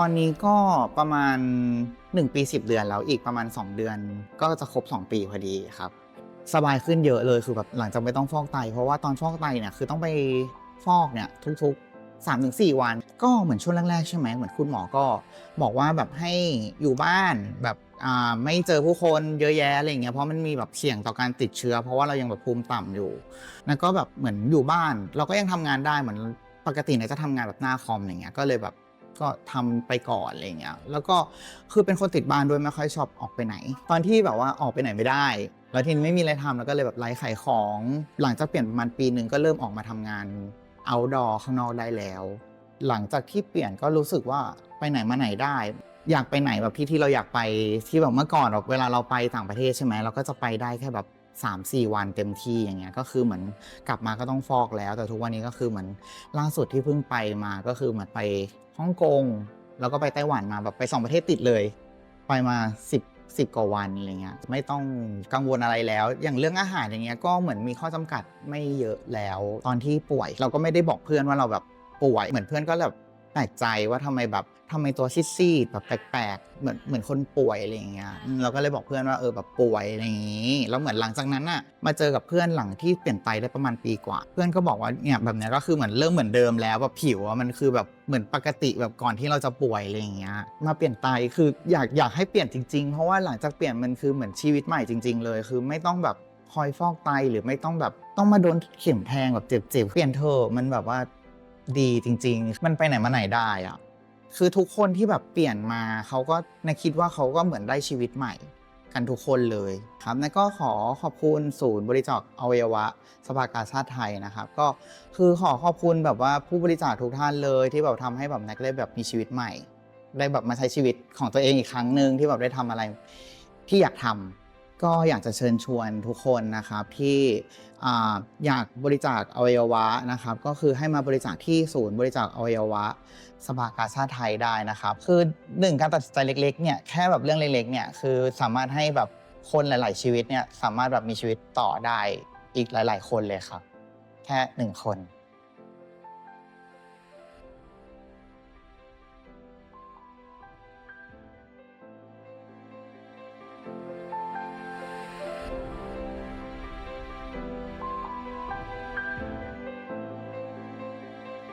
ตอนนี้ก็ประมาณ 1 ปี 10 เดือนแล้วอีกประมาณ 2 เดือน ก็จะครบ 2 ปีพอดีครับ สบายขึ้นเยอะเลยคือแบบหลังจากไม่ต้องฟอกไต เพราะว่าตอนฟอกไตเนี่ยคือต้องไปฟอกเนี่ยทุกๆ3-4วัน ก็เหมือนช่วงแรกๆใช่ไหมเหมือนคุณหมอก็บอกว่าแบบให้อยู่บ้านแบบอ่าไม่เจอผู้คนเยอะแยะอะไรเงี้ยเพราะมันมีแบบเสี่ยงต่อการติดเชื้อ เพราะว่าเรายังแบบภูมิต่ำอยู่ แล้วก็แบบเหมือนอยู่บ้าน เราก็ยังทำงานได้เหมือนปกติเนี่ยจะทำงานแบบหน้าคอมอย่างเงี้ยก็เลยแบบ ก็ทำไปก่อนอะไรเงี้ยแล้วก็คือเป็นคนติดบ้านด้วยไม่ค่อยชอบออกไปไหน ตอนที่แบบว่าออกไปไหนไม่ได้ แล้วทีนี้ไม่มีอะไรทำแล้วก็เลยแบบไลฟ์ขายของ หลังจากเปลี่ยนประมาณปีหนึ่งก็เริ่มออกมาทำงาน outdoor ข้างนอกได้แล้ว หลังจากที่เปลี่ยนก็รู้สึกว่าไปไหนมาไหนได้ อยากไปไหนแบบที่ที่เราอยากไปที่แบบเมื่อก่อนเวลาเราไปต่างประเทศใช่ไหมเราก็จะไปได้แค่แบบ 3-4 วันเต็มที่อย่างเงี้ยก็คือเหมือนกลับมาก็ต้องฟอกแล้ว แต่ทุกวันนี้ก็คือเหมือนล่าสุดที่เพิ่งไปมาก็คือเหมือนไปฮ่องกงแล้วก็ไปไต้หวันมาแบบไปสองประเทศติดเลย ไปมา10 10กว่าวันอะไรเงี้ยไม่ต้องกังวลอะไรแล้ว อย่างเรื่องอาหารอย่างเงี้ยก็เหมือนมีข้อจำกัดไม่เยอะแล้ว ตอนที่ป่วย เราก็ไม่ได้บอกเพื่อนว่าเราแบบป่วย เหมือนเพื่อนก็แบบ แปลกใจว่าทำไมแบบทำไมตัวซีดๆแบบแปลกๆเหมือนเหมือนคนป่วยอะไรอย่างเงี้ยเราก็เลยบอกเพื่อนว่าเออแบบป่วยอะไรอย่างงี้แล้วเหมือนหลังจากนั้นอะมาเจอกับเพื่อนหลังที่เปลี่ยนไตได้ประมาณปีกว่า เพื่อนก็บอกว่าเนี่ยแบบเนี้ยก็คือเหมือนเริ่มเหมือนเดิมแล้วแบบผิวอะมันคือแบบเหมือนปกติแบบก่อนที่เราจะป่วยอะไรอย่างเงี้ยมาเปลี่ยนไตคืออยากอยากให้เปลี่ยนจริงๆ เพราะว่าหลังจากเปลี่ยนมันคือเหมือนชีวิตใหม่จริง ๆ เลย คือไม่ต้องแบบคอยฟอกไตหรือไม่ต้องแบบต้องมาโดนเข็มแทงแบบเจ็บๆเปลี่ยนเธอมันแบบว่า ดีจริง ๆ มันไปไหนมาไหนได้อะคือทุกคนที่แบบเปลี่ยนมาเขาก็ในคิดว่าเขาก็เหมือนได้ชีวิตใหม่ กันทุกคนเลยครับแล้วก็ขอขอบคุณศูนย์บริจาคอวัยวะ สภากาชาติไทยนะครับ ก็คือขอขอบคุณแบบว่าผู้บริจาคทุกท่านเลย ที่แบบทำให้แบบน็กได้แบบมีชีวิตใหม่ ได้แบบมาใช้ชีวิตของตัวเองอีกครั้งหนึ่งที่แบบได้ทำอะไรที่อยากทำ ก็อยากจะเชิญชวนทุกคนนะครับที่อยากบริจาคอวัยวะนะครับ ก็คือให้มาบริจาคที่ศูนย์บริจาคอวัยวะสภากาชาติไทยได้นะครับ คือหนึ่งการตัดสินใจเล็กๆเนี่ยแค่แบบเรื่องเล็กๆเนี่ยคือสามารถให้แบบคนหลาย ๆ ชีวิตเนี่ยสามารถแบบมีชีวิตต่อได้อีกหลาย ๆ คนเลยครับ แค่หนึ่งคน